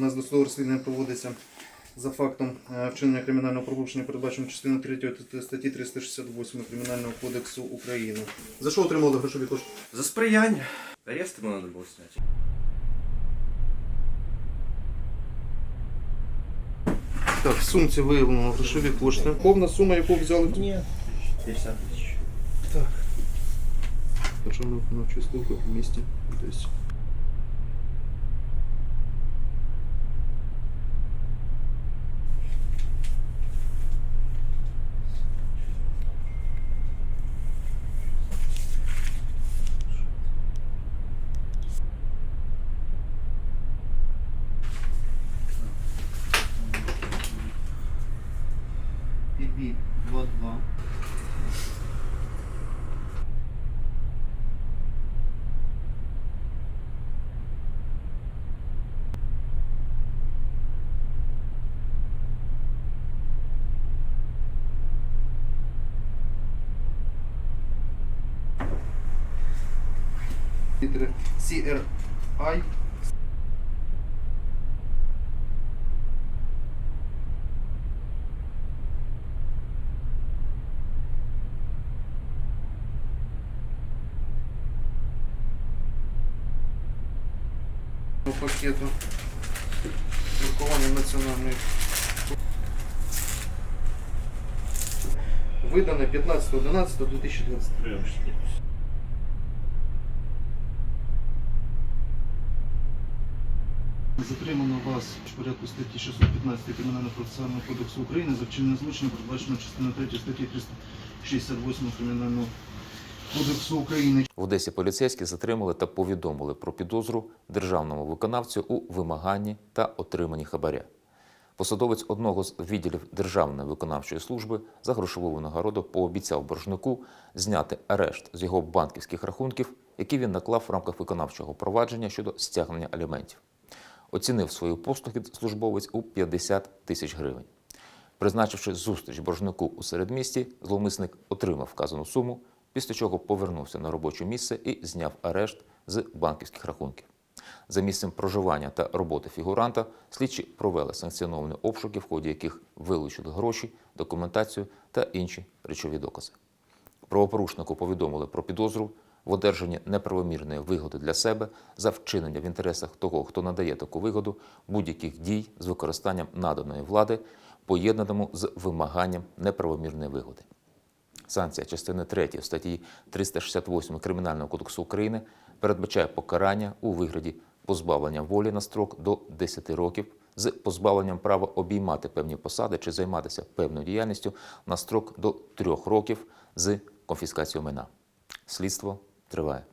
нас досудове розслідування проводиться за фактом е, вчинення кримінального правопорушення, передбаченого частиною 3 статті 368 Кримінального кодексу України. За що отримали грошові кошти? За сприяння. Арест ему надо было снять. Так, в сумці виявлено грошові кошти. Повна сума, яку взяли Нет. 50 тысяч. Так. Державна виконавча служба в місті десь. Підбій 2-2. Літери CRI. По пакету друкування національної. Видане 15.11.2020. Затримано вас в порядку статті 615 Кримінального процесуального кодексу України за вчинення злочину, передбачено частиною 3 статті 368 Кримінального кодексу України. В Одесі поліцейські затримали та повідомили про підозру державному виконавцю у вимаганні та отриманні хабаря. Посадовець одного з відділів Державної виконавчої служби за грошову винагороду пообіцяв боржнику зняти арешт з його банківських рахунків, які він наклав в рамках виконавчого провадження щодо стягнення аліментів. Оцінив свою послуги службовець у 50 тисяч гривень. Призначивши зустріч боржнику у середмісті, зловмисник отримав вказану суму, після чого повернувся на робоче місце і зняв арешт з банківських рахунків. За місцем проживання та роботи фігуранта слідчі провели санкціоновані обшуки, в ході яких вилучили гроші, документацію та інші речові докази. Правопорушнику повідомили про підозру в одержанні неправомірної вигоди для себе за вчинення в інтересах того, хто надає таку вигоду, будь-яких дій з використанням наданої влади, поєднаному з вимаганням неправомірної вигоди. Санкція частини 3 статті 368 Кримінального кодексу України передбачає покарання у вигляді позбавлення волі на строк до 10 років з позбавленням права обіймати певні посади чи займатися певною діяльністю на строк до 3 років з конфіскацією майна. Слідство триває.